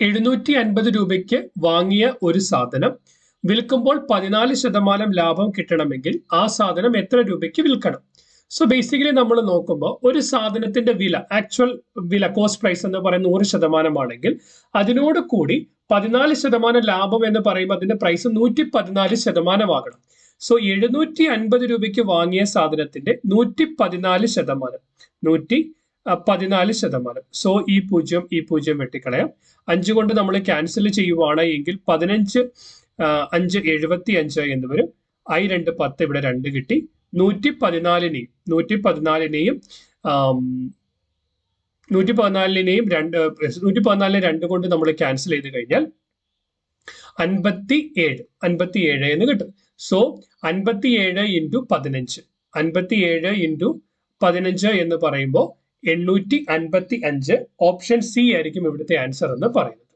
എഴുന്നൂറ്റി അൻപത് രൂപയ്ക്ക് വാങ്ങിയ ഒരു സാധനം. വിൽക്കുമ്പോൾ പതിനാല് ശതമാനം ലാഭം കിട്ടണമെങ്കിൽ ആ സാധനം എത്ര രൂപയ്ക്ക് വിൽക്കണം? സോ ബേസിക്കലി നമ്മൾ നോക്കുമ്പോൾ ഒരു സാധനത്തിന്റെ വില ആക്ച്വൽ വില കോസ്റ്റ് പ്രൈസ് എന്ന് പറയുന്ന നൂറ് ശതമാനമാണെങ്കിൽ അതിനോട് കൂടി പതിനാല് ശതമാനം ലാഭം എന്ന് പറയുമ്പോൾ അതിന്റെ പ്രൈസ് നൂറ്റി പതിനാല് ശതമാനമാകണം. സോ എഴുന്നൂറ്റി അൻപത് രൂപയ്ക്ക് വാങ്ങിയ സാധനത്തിന്റെ നൂറ്റി പതിനാല് ശതമാനം നൂറ്റി പതിനാല് ശതമാനം. സോ ഈ പൂജ്യം ഈ പൂജ്യം വെട്ടിക്കളയാം. അഞ്ച് കൊണ്ട് നമ്മൾ ക്യാൻസൽ ചെയ്യുവാണ് എങ്കിൽ പതിനഞ്ച് അഞ്ച് എഴുപത്തി അഞ്ച് എന്ന് വരും. ഐ രണ്ട് പത്ത് ഇവിടെ രണ്ട് കിട്ടി. നൂറ്റി പതിനാലിനെയും നൂറ്റി പതിനാലിനെയും നൂറ്റി പതിനാലിനെയും രണ്ട് നൂറ്റി പതിനാലിനെ രണ്ട് കൊണ്ട് നമ്മൾ ക്യാൻസൽ ചെയ്ത് കഴിഞ്ഞാൽ അൻപത്തി ഏഴ് അൻപത്തി ഏഴ് എന്ന് കിട്ടും. സോ അൻപത്തി ഏഴ് ഇന്റു പതിനഞ്ച്. അൻപത്തി ഏഴ് ഇന്റു പതിനഞ്ച് എന്ന് പറയുമ്പോൾ എണ്ണൂറ്റി അൻപത്തി അഞ്ച് ഓപ്ഷൻ സി ആയിരിക്കും ഇവിടുത്തെ ആൻസർ എന്ന് പറയുന്നത്.